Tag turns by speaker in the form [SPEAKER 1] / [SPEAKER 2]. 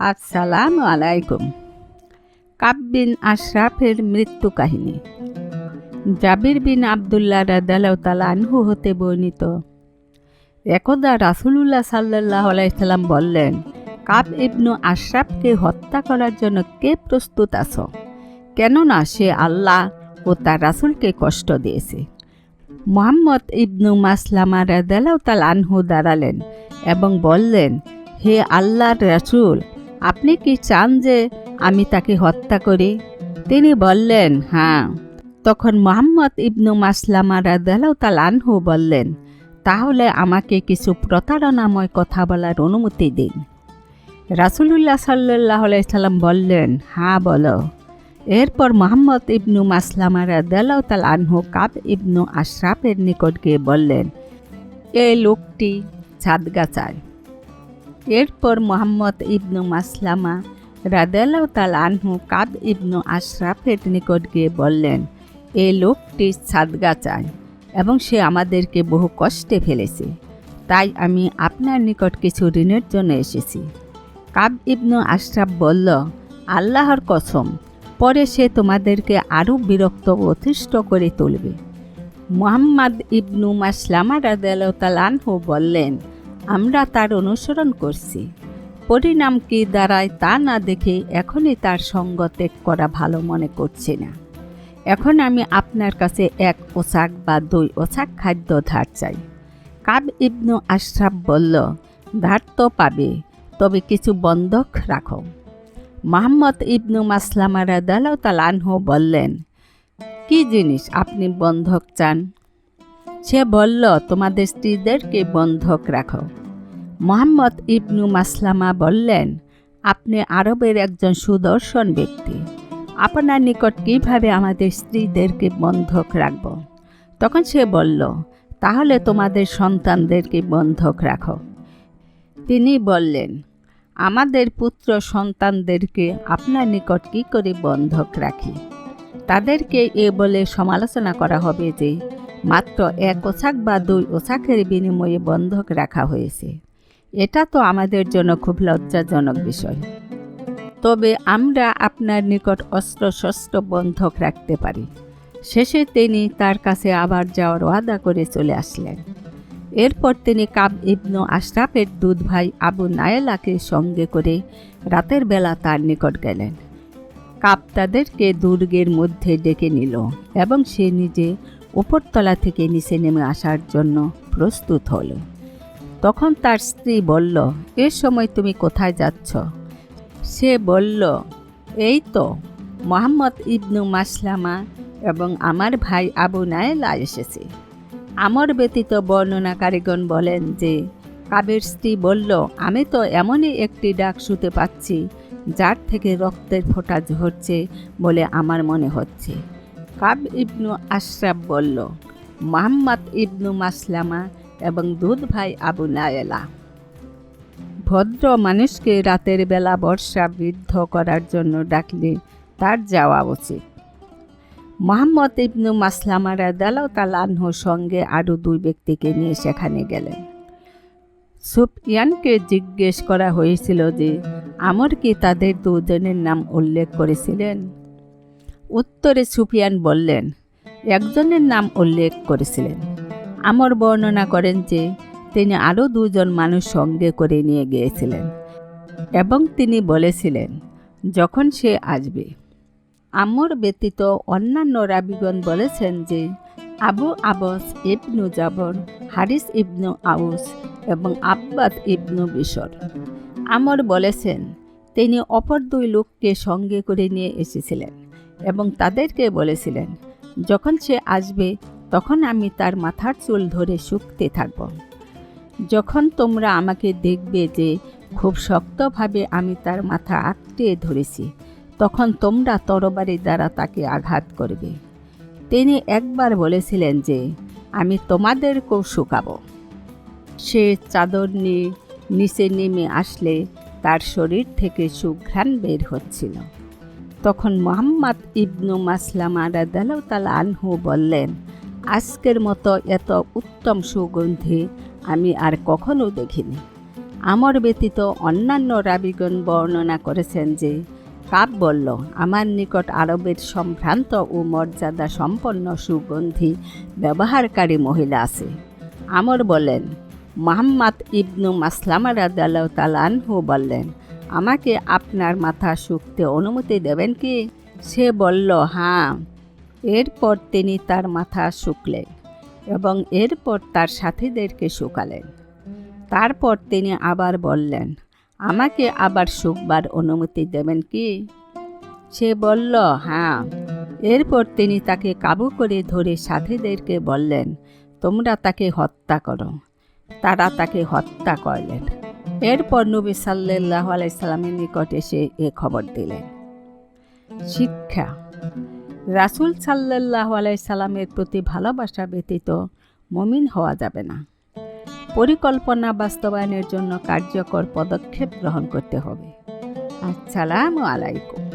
[SPEAKER 1] আসসালামু আলাইকুম। কাব বিন আশরাফের মৃত্যু কাহিনী। জাবির বিন আবদুল্লাহ রাদালাউ তালা আনহু হতে বর্ণিত। একদা রাসুলুল্লাহ সাল্লাহ আলাইসাল্লাম বললেন, কাব ইবনু আশরাফকে হত্যা করার জন্য কে প্রস্তুত আছো? কেননা সে আল্লাহ ও তার রাসুলকে কষ্ট দিয়েছে। মোহাম্মদ ইবনু মাসলামা রাদালাউ তাল আনহু দাঁড়ালেন এবং বললেন, হে আল্লাহর রাসুল আপনি কি চান যে আমি তাকে হত্যা করি? তিনি বললেন হ্যাঁ। তখন মোহাম্মদ ইবনু মাসলামা রাদালাউ আনহু বললেন, তাহলে আমাকে কিছু প্রতারণাময় কথা বলার অনুমতি দিন। রাসুলুল্লাহ সাল্লাহ সাল্লাম বললেন হ্যাঁ বলো। এরপর মোহাম্মদ ইবনু মাসলামা রাদালাউ আনহু কাব ইবনু আশরাফের নিকট গিয়ে বললেন, এই লোকটি ছাদগাছায়। এরপর মোহাম্মদ ইবনু মাসলামা রাদেলাউ তাল আনহু কাব ইবনু আশরাফের নিকট গিয়ে বললেন এই লোকটি সাদগা চায় এবং সে আমাদেরকে বহু কষ্টে ফেলেছে। তাই আমি আপনার নিকট কিছু ঋণের জন্য এসেছি। কাব ইবনু আশরাফ বলল, আল্লাহর কসম, পরে সে তোমাদেরকে আরও বিরক্ত অতিষ্ঠ করে তুলবে। মোহাম্মদ ইবনু মাসলামা রাদেলাউ তাল আনহু বললেন আমরা তার অনুসরণ করছি। পরিণাম কি দাঁড়ায় তা না দেখে এখনই তার সঙ্গ ত্যাগ করা ভালো মনে করছি না। এখন আমি আপনার কাছে এক পোশাক বা দুই ওশাক খাদ্য ধার চাই। কাব ইবনু আশরাফ বলল, ধার তো পাবে, তবে কিছু বন্ধক রাখো। মোহাম্মদ ইবনু মাসলামা রাদালাউ তালানহু বললেন, কি জিনিস আপনি বন্ধক চান? সে বলল, তোমাদের স্ত্রীদেরকে বন্ধক রাখো। মোহাম্মদ ইবনু মাসলামা বললেন, আপনি আরবের একজন সুদর্শন ব্যক্তি। আপনার নিকট কীভাবে আমাদের স্ত্রীদেরকে বন্ধক রাখব? তখন সে বলল, তাহলে তোমাদের সন্তানদেরকে বন্ধক রাখো। তিনি বললেন, আমাদের পুত্র সন্তানদেরকে আপনার নিকট কি করে বন্ধক রাখি? তাদেরকে এ বলে সমালোচনা করা হবে যে মাত্র এক ওছাক বা দুই ওছাকের বিনিময়ে বন্ধক রাখা হয়েছে। এটা তো আমাদের জন্য খুব লজ্জাজনক বিষয়। তবে আমরা আপনার নিকট অস্ত্র শস্ত্র বন্ধক রাখতে পারি। শেষে তিনি তার কাছে আবার যাওয়ার ওয়াদা করে চলে আসলেন। এরপর তিনি কাব ইবনু আশরাফের দুধ ভাই আবু নায়েলাকে সঙ্গে করে রাতের বেলা তার নিকট গেলেন। কাব তাদেরকে দুর্গের মধ্যে ডেকে নিল এবং সে নিজে উপরতলা থেকে নিচে নেমে আসার জন্য প্রস্তুত হলো। তখন তার স্ত্রী বলল, এ সময় তুমি কোথায় যাচ্ছ? সে বলল, এই তো, মোহাম্মদ ইবনু মাসলামা এবং আমার ভাই আবু নায়েলা এসেছে। আমার ব্যতীত বর্ণনাকারীগণ বলেন যে, কাবের স্ত্রী বলল, আমি তো এমনই একটি ডাক শুতে পাচ্ছি, যার থেকে রক্তের ফোঁটা ঝরছে বলে আমার মনে হচ্ছে। কাব ইবনু আশরাফ বলল, মোহাম্মদ ইবনু মাসলামা এবং দুধ ভাই আবু নায়েলা ভদ্র মানুষকে রাতের বেলা বর্ষা বৃদ্ধ করার জন্য ডাকলে তার যাওয়া উচিত। মোহাম্মদ ইবনু মাসলামা রাদালাও তালানহর সঙ্গে আরও দুই ব্যক্তিকে নিয়ে সেখানে গেলেন। সুফিয়ানকে জিজ্ঞেস করা হয়েছিল যে, আমর কি তাদের দুজনের নাম উল্লেখ করেছিলেন? উত্তরে সুফিয়ান বললেন, একজনের নাম উল্লেখ করেছিলেন। আমর বর্ণনা করেন যে, তিনি আরও দুজন মানুষ সঙ্গে করে নিয়ে গিয়েছিলেন এবং তিনি বলেছিলেন, যখন সে আসবে। আমর ব্যতীত অন্যান্য রাবিগণ বলেছেন যে, আবু আবস ইবনু জাবর, হারিস ইবনু আউস এবং আব্বাদ ইবনু বিশর। আমর বলেছেন, তিনি অপর দুই লোককে সঙ্গে করে নিয়ে এসেছিলেন। এবং তাদেরকে বলেছিলেন, যখন সে আসবে, তখন আমি তার মাথার চুল ধরে শুকতে থাকব। যখন তোমরা আমাকে দেখবে যে খুব শক্তভাবে আমি তার মাথা আঁকড়ে ধরেছি, তখন তোমরা তরবারি দ্বারা তাকে আঘাত করবে। তিনি একবার বলেছিলেন যে, আমি তোমাদেরকেও শুকাবো। সে চাদর নিয়ে নিচে নেমে আসলে তার শরীর থেকে সুঘ্রাণ বের হচ্ছিল। তখন মোহাম্মদ ইবনু মাসলামা রাদালাউ তালা আনহু বললেন, আজকের মতো এত উত্তম সুগন্ধি আমি আর কখনো দেখিনি। আমার ব্যতীত অন্যান্য রাবিগণ বর্ণনা করেছেন যে কাব বলল আমার নিকট আরবের সম্ভ্রান্ত ও মর্যাদা সম্পন্ন সুগন্ধি ব্যবহারকারী মহিলা আছে। আমর বলেন, মোহাম্মদ ইবনু মাসলামা রাদাল্লাহ তালানহু বললেন আমাকে আপনার মাথা শুকতে অনুমতি দেবেন কি? সে বলল হ্যাঁ। এরপর তিনি তার মাথা শুকলেন এবং এরপর তার সাথীদেরকে শুকালেন। তারপর তিনি আবার বললেন, আমাকে আবার শুকবার অনুমতি দেবেন কি? সে বলল হ্যাঁ। এরপর তিনি তাকে কাবু করে ধরে সাথীদেরকে বললেন, তোমরা তাকে হত্যা করো। তারা তাকে হত্যা করলেন। এরপর নবী সাল্লাহ আলাইসাল্লামের নিকট এসে এ খবর দিলেন। শিক্ষা। রাসুল সাল্লাহ আলাইসাল্লামের প্রতি ভালোবাসা ব্যতীত মমিন হওয়া যাবে না। পরিকল্পনা বাস্তবায়নের জন্য কার্যকর পদক্ষেপ গ্রহণ করতে হবে। আসসালামু আলাইকুম।